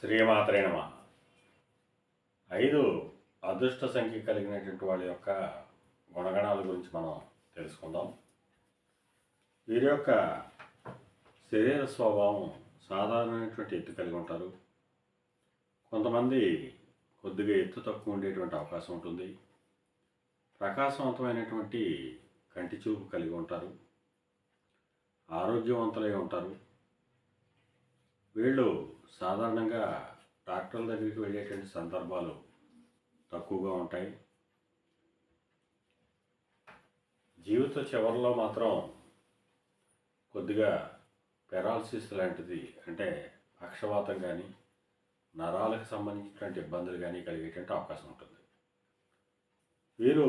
శ్రీమాత్రే నమ. ఐదు అదృష్ట సంఖ్య కలిగినటువంటి వాళ్ళ యొక్క గుణగణాల గురించి మనం తెలుసుకుందాం. వీరి యొక్క శరీర స్వభావం సాధారణమైనటువంటి ఎత్తు కలిగి ఉంటారు. కొంతమంది కొద్దిగా ఎత్తు తక్కువ ఉండేటువంటి అవకాశం ఉంటుంది. ప్రకాశవంతమైనటువంటి కంటి చూపు కలిగి ఉంటారు. ఆరోగ్యవంతులై ఉంటారు. వీళ్ళు సాధారణంగా డాక్టర్ల దగ్గరికి వెళ్ళేటువంటి సందర్భాలు తక్కువగా ఉంటాయి. జీవిత చివరిలో మాత్రం కొద్దిగా పెరాలసిస్ లాంటిది అంటే పక్షవాతం కానీ నరాలకు సంబంధించినటువంటి ఇబ్బందులు కానీ కలిగేటువంటి అవకాశం ఉంటుంది. వీరు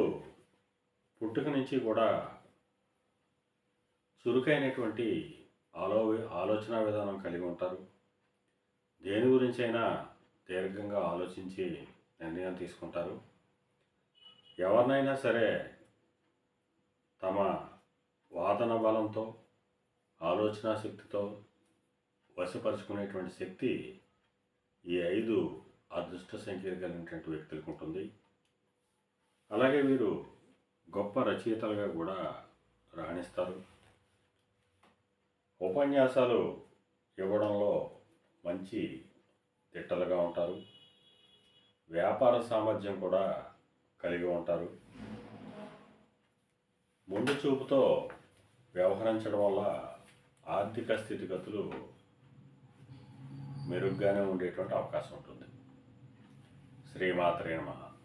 పుట్టుక నుంచి కూడా చురుకైనటువంటి ఆలో ఆలోచన విధానం కలిగి ఉంటారు. దేని గురించి అయినా దీర్ఘంగా ఆలోచించి నిర్ణయం తీసుకుంటారు. ఎవరినైనా సరే తమ వాదన బలంతో ఆలోచన శక్తితో వశపరుచుకునేటువంటి శక్తి ఈ ఐదు అదృష్ట సంఖ్యలు కలిగినటువంటి వ్యక్తులకు ఉంటుంది. అలాగే వీరు గొప్ప రచయితలుగా కూడా రాణిస్తారు. ఉపన్యాసాలు ఇవ్వడంలో మంచి తిట్టలుగా ఉంటారు. వ్యాపార సామర్థ్యం కూడా కలిగి ఉంటారు. ముందు చూపుతో వ్యవహరించడం వల్ల ఆర్థిక స్థితిగతులు మెరుగ్గానే ఉండేటువంటి అవకాశం ఉంటుంది. శ్రీమాత్రే నమః.